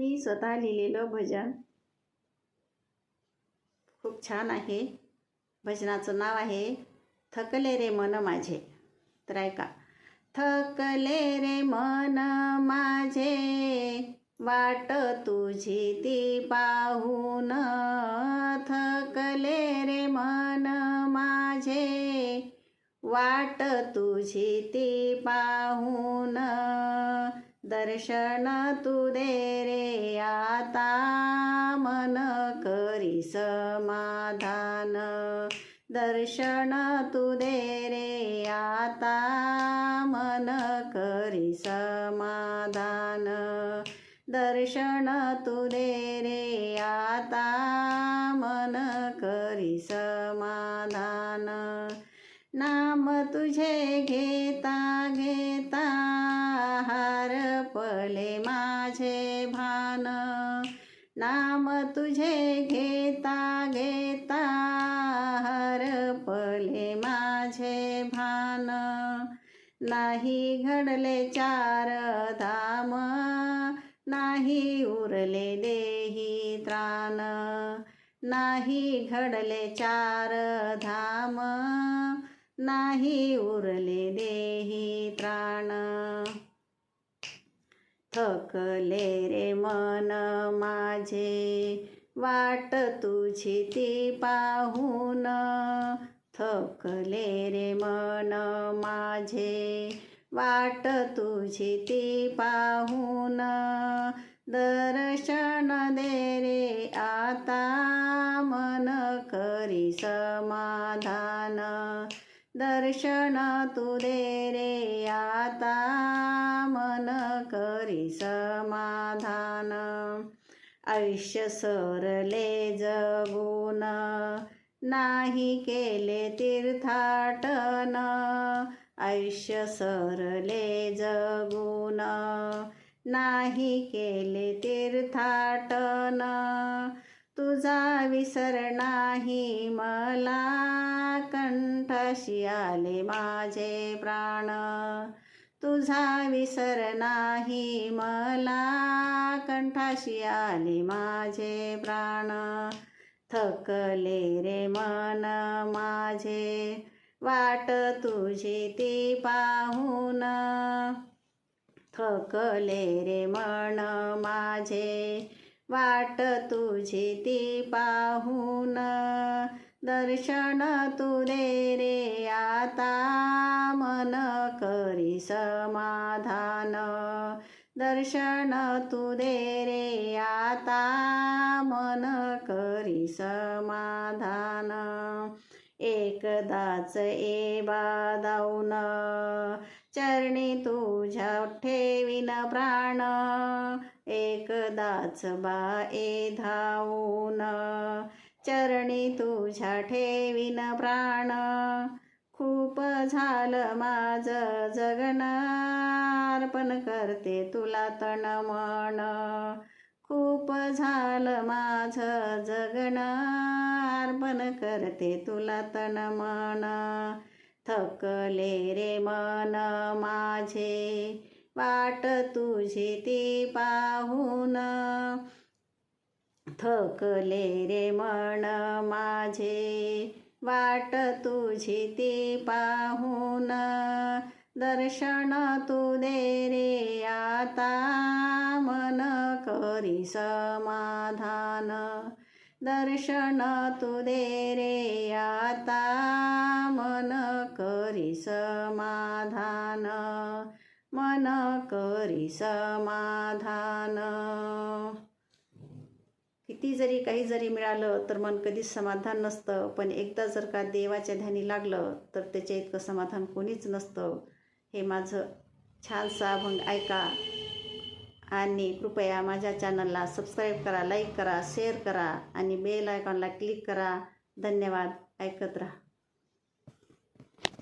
मी स्वतः लिहिलेलं भजन खूप छान आहे. भजनाचं नाव आहे थकले रे मन माझे. तर ऐका. थकले रे मन माझे वाट तुझी ती पाहून. थकले रे मन माझे वाट तुझी ती पाहून. दर्शन तू दे रे आता मन करी समाधान. दर्शन तू दे रे आता मन करी समाधान. दर्शन तू दे रे आता मन करी समाधान. नाम तुझे घेता घेता हरपले माझे भान. नाम तुझे घेता घेता हरपले माझे भान. नाही घडले चार धाम नाही उरले देही त्राण नाही घडले चार धाम नाही उरले देही त्राण थकले रे मन माझे वाट तुझी ती पाहून. थकले रे मन माझे वाट तुझी ती पाहून. दर्शन दे रे आता मन करी समाधान. दर्शन तू दे रे आता मन करी समाधान. आयुष्य सरले जगून नाही केले तीर्थाटन. आयुष्य सरले जगून नाही केले तीर्थाटन. तुझा विसर नाही. मला कंठाशी आले माझे प्राण. तुझा विसर नाही. मला कंठाशी आले माझे प्राण. थकले रे मन माझे. वाट तुझी ती पाहून. थकले रे मन माझे. वाट तुझी ती पाहून दर्शन तू दे रे आता मन करी समाधान. दर्शन तू दे रे आता मन करी समाधान. एकदाच ए बादाऊन चरणी तुझ्या ठेवीन प्राण. एकदाच बा धावून चरणी तुझ्या ठेवीन प्राण. खूप झालं माझं जगणार अर्पण करते तुला तण मन. खूप झालं माझं जगणार अर्पण करते तुला तण मन. थकले रे मन माझे. पाट तुझे ते पाहून. थकले रे मन माझे वाट तुझी ती पाहून. दर्शन तू दे रे आता मन करी समाधान. दर्शन तू दे रे आता मन करी समाधान. मन करी समाधान. किती जरी काही जरी मिळालं तर मन कधीच समाधान नसतं पण एकदा जर का देवाच्या ध्यानी लागलं तर त्याच्या इतकं समाधान कोणीच नसतं. हे माझं छानसा अभंग ऐका आणि कृपया माझ्या चॅनलला सबस्क्राईब करा लाईक करा शेअर करा आणि बेल आयकॉनला क्लिक करा. धन्यवाद. ऐकत राहा.